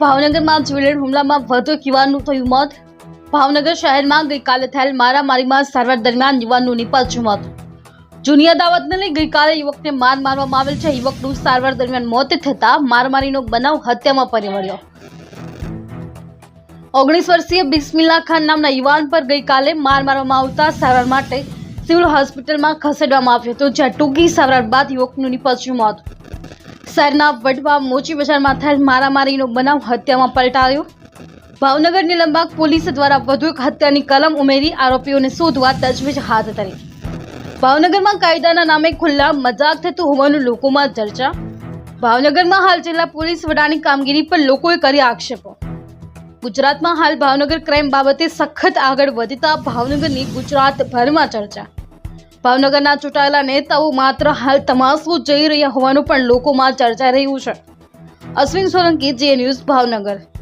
ભાવનગરમાં જીવલેણ હુમલામાં વધુ એક યુવાનનું થયું મોત. ભાવનગર શહેરમાં ગઈકાલે થયેલ મારામારીમાં સારવાર દરમિયાન યુવાનનું નિપજ્યું મોત જૂની અદાવતને લઈ ગઈકાલે યુવકને માર મારવામાં આવેલ છે. યુવકનું સારવાર દરમિયાન મોત થતાં મારમારીનો બનાવ હત્યામાં પરિવળ્યો ઓગણીસ વર્ષીય બિસ્મિલ્લા ખાન નામના યુવાન પર ગઈકાલે માર મારવામાં આવતા સારવાર માટે સિવિલ હોસ્પિટલમાં ખસેડવામાં આવ્યો હતો, જ્યાં ટૂંકી સારવાર બાદ યુવકનું નિપજ્યું મોત શહેરના વડવા મોચી બજારમાં થયેલ મારામારીનો બનાવ હત્યામાં પલટાયો. ભાવનગર નિલંબાગ પોલીસ દ્વારા વધુ એક હત્યાની કલમ ઉમેરી આરોપીઓને શોધવા તજવીજ હાથ ધરી. ભાવનગરમાં કાયદાના નામે ખુલ્લા મજાક થતું હોવાનું લોકોમાં ચર્ચા. ભાવનગરમાં હાલ જિલ્લા પોલીસ વડાની કામગીરી પર લોકોએ કરી આક્ષેપો. ગુજરાતમાં હાલ ભાવનગર ક્રાઇમ બાબતે સખત આગળ વધતા ભાવનગરની ગુજરાતભરમાં ચર્ચા. ભાવનગરના ચૂંટાયેલા નેતાઓ માત્ર હાલ તમાસવું જઈ રહ્યા હોવાનું પણ લોકોમાં ચર્ચાઈ રહ્યું છે. અશ્વિન સોલંકી, જે ન્યૂઝ ભાવનગર.